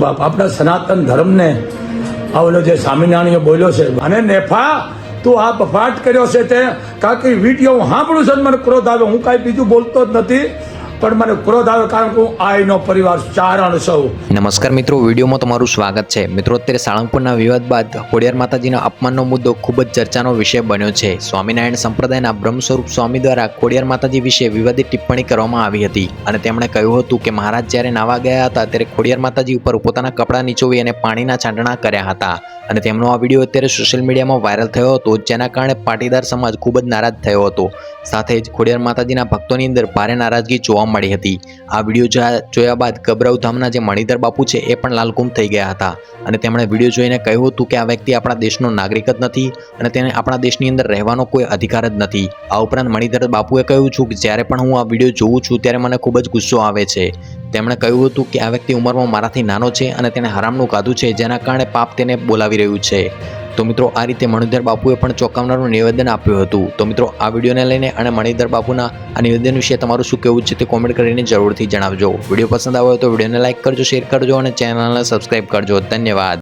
બાપ, આપણા સનાતન ધર્મને આ ઓલો જે સ્વામિનારાયણ બોલ્યો છે, અને નેફા, તું આ બફાટ કર્યો છે તે. કાકી, વીડિયો હું સાંભળું છું મને ક્રોધ આવે, હું કાંઈ બીજું બોલતો જ નથી. પણ મને ક્રોધ આવ્યો કારણ કે હું આઈનો પરિવાર ચારણ સૌ નમસ્કાર મિત્રો, વિડીયોમાં તમારું સ્વાગત છે. મિત્રો, અત્યારે સાળંગપુરના વિવાદ બાદ ખોડિયાર માતાજીના અપમાનનો મુદ્દો ખૂબ જ ચર્ચાનો વિષય બન્યો છે. સ્વામિનારાયણ સંપ્રદાયના બ્રહ્મ સ્વરૂપ સ્વામી દ્વારા ખોડિયાર માતાજી વિશે વિવાદિત ટિપ્પણી કરવામાં આવી હતી અને તેમણે કહ્યું હતું કે મહારાજ જ્યારે નાવા ગયા હતા ત્યારે ખોડિયાર માતાજી ઉપર પોતાના કપડાં નીચોવી અને પાણીના છાંટણા કર્યા હતા. અને તેમનો આ વીડિયો અત્યારે સોશિયલ મીડિયામાં વાયરલ થયો હતો, જેના કારણે પાટીદાર સમાજ ખૂબ જ નારાજ થયો હતો. સાથે જ ખોડિયાર માતાજીના ભક્તોની અંદર ભારે નારાજગી જોવા મળી હતી. આ વીડિયો જોયા- બાદ ગબરાવ ધામના જે મણિધર બાપુ છે એ પણ લાલકુમ થઈ ગયા હતા અને તેમણે વીડિયો જોઈને કહ્યું હતું કે આ વ્યક્તિ આપણા દેશનો નાગરિક જ નથી અને તેને આપણા દેશની અંદર રહેવાનો કોઈ અધિકાર જ નથી. આ ઉપરાંત મણિધર બાપુએ કહ્યું છું કે જ્યારે પણ હું આ વીડિયો જોઉં છું ત્યારે મને ખૂબ જ ગુસ્સો આવે છે. તેમણે કહ્યું હતું કે આ વ્યક્તિ ઉંમરમાં મારાથી નાનો છે અને તેણે હરામનું ખાધું છે જેના કારણે પાપ તેને બોલાવી રહ્યું છે. તો મિત્રો, આ રીતે મણિધર બાપુએ પણ ચોંકાવનારું નિવેદન આપ્યું હતું. તો મિત્રો, આ વિડીયોને લઈને અને મણિધર બાપુના આ નિવેદન વિશે તમારું શું કહેવું છે તે કોમેન્ટ કરીને જરૂરથી જણાવજો. વીડિયો પસંદ આવ્યો તો વિડીયોને લાઇક કરજો શેર કરજો અને ચેનલને સબસ્ક્રાઇબ કરજો. ધન્યવાદ.